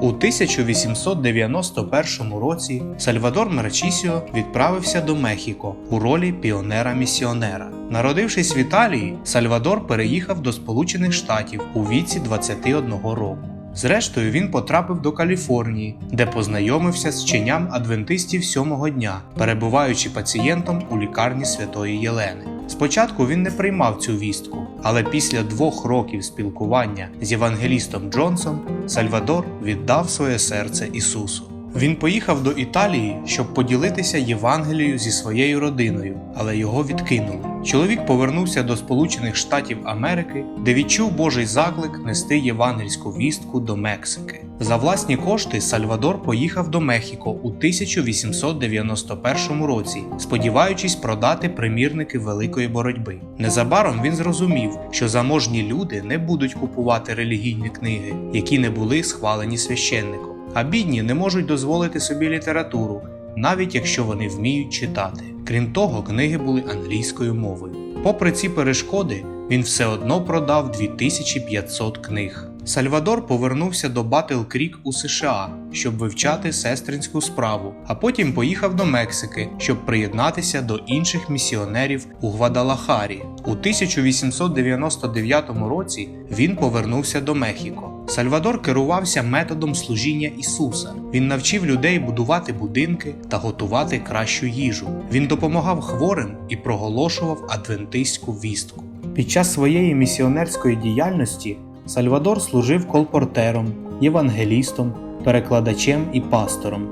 У 1891 році Сальвадор Марчісіо відправився до Мехіко у ролі піонера-місіонера. Народившись в Італії, Сальвадор переїхав до Сполучених Штатів у віці 21 року. Зрештою, він потрапив до Каліфорнії, де познайомився з вченням адвентистів сьомого дня, перебуваючи пацієнтом у лікарні Святої Єлени. Спочатку він не приймав цю вістку, але після двох років спілкування з євангелістом Джонсом Сальвадор віддав своє серце Ісусу. Він поїхав до Італії, щоб поділитися Євангелією зі своєю родиною, але його відкинули. Чоловік повернувся до Сполучених Штатів Америки, де відчув Божий заклик нести євангельську вістку до Мексики. За власні кошти Сальвадор поїхав до Мехіко у 1891 році, сподіваючись продати примірники великої боротьби. Незабаром він зрозумів, що заможні люди не будуть купувати релігійні книги, які не були схвалені священником, а бідні не можуть дозволити собі літературу, навіть якщо вони вміють читати. Крім того, книги були англійською мовою. Попри ці перешкоди, він все одно продав 2500 книг. Сальвадор повернувся до Батл Крік у США, щоб вивчати сестринську справу, а потім поїхав до Мексики, щоб приєднатися до інших місіонерів у Гвадалахарі. У 1899 році він повернувся до Мехіко. Сальвадор керувався методом служіння Ісуса. Він навчив людей будувати будинки та готувати кращу їжу. Він допомагав хворим і проголошував адвентистську вістку. Під час своєї місіонерської діяльності Сальвадор служив колпортером, євангелістом, перекладачем і пастором.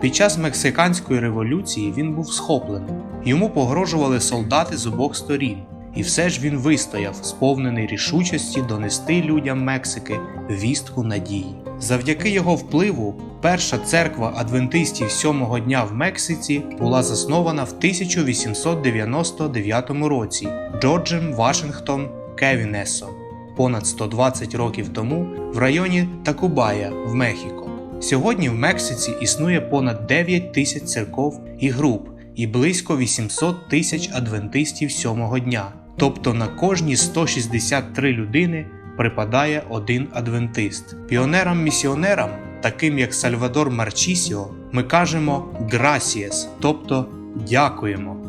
Під час мексиканської революції він був схоплений. Йому погрожували солдати з обох сторін, і все ж він вистояв, сповнений рішучості донести людям Мексики вістку надії. Завдяки його впливу, перша церква адвентистів сьомого дня в Мексиці була заснована в 1899 році Джорджем Вашингтон Кевінесом понад 120 років тому в районі Такубая в Мехіко. Сьогодні в Мексиці існує понад 9 тисяч церков і груп і близько 800 тисяч адвентистів сьомого дня. Тобто на кожні 163 людини припадає один адвентист. Піонерам-місіонерам, таким як Сальвадор Марчісіо, ми кажемо «Gracias», тобто дякуємо.